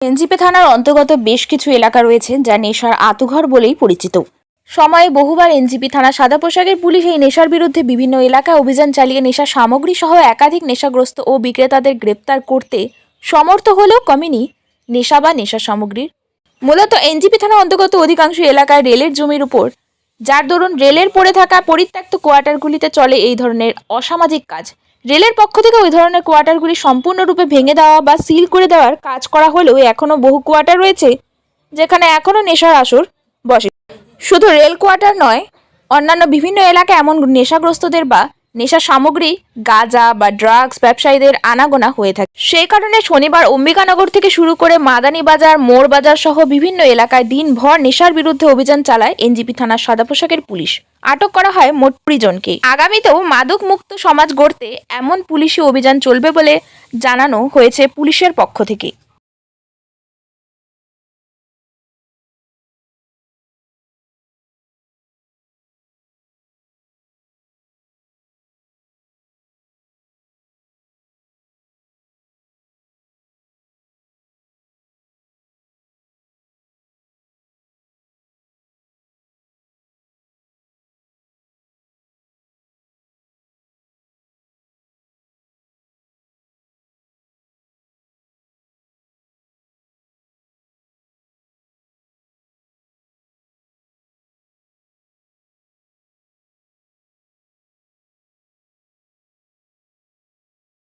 NJP থানার অন্তর্গত বেশ কিছু এলাকা রয়েছে যা নেশার আতুঘর বলেই পরিচিত। সময়ে বহুবার এনজিপি থানা সাদা পোশাকের পুলিশ এই নেশার বিরুদ্ধে বিভিন্ন এলাকায় অভিযান চালিয়ে নেশা সামগ্রী সহ একাধিক নেশাগ্রস্ত ও বিক্রেতাদের গ্রেপ্তার করতে সমর্থ হলেও কমেনি নেশা বা নেশা সামগ্রীর। মূলত এনজিপি থানা অন্তর্গত অধিকাংশ এলাকায় রেলের জমির উপর, যার দরুন রেলের পড়ে থাকা পরিত্যক্ত কোয়ার্টারগুলিতে চলে এই ধরনের অসামাজিক কাজ। রেলের পক্ষ থেকে ওই ধরনের কোয়ার্টারগুলি সম্পূর্ণরূপে ভেঙে দেওয়া বা সিল করে দেওয়ার কাজ করা হলেও এখনও বহু কোয়ার্টার রয়েছে, যেখানে এখনও নেশার আসর বসে। শুধু রেল কোয়ার্টার নয়, অন্যান্য বিভিন্ন এলাকা এমন নেশাগ্রস্তদের বা নেশা সামগ্রী, গাঁজা বা ড্রাগস ব্যবসায়ীদের আনাগোনা হয়ে থাকে। সেই কারণে শনিবার অম্বিকানগর থেকে শুরু করে মাদানী বাজার, মোড় বাজার সহ বিভিন্ন এলাকায় দিনভর নেশার বিরুদ্ধে অভিযান চালায় এনজিপি থানার সাদা পোশাকের পুলিশ। আটক করা হয় মোট জনকে আগামীতেও মাদক মুক্ত সমাজ গড়তে এমন পুলিশি অভিযান চলবে বলে জানানো হয়েছে পুলিশের পক্ষ থেকে।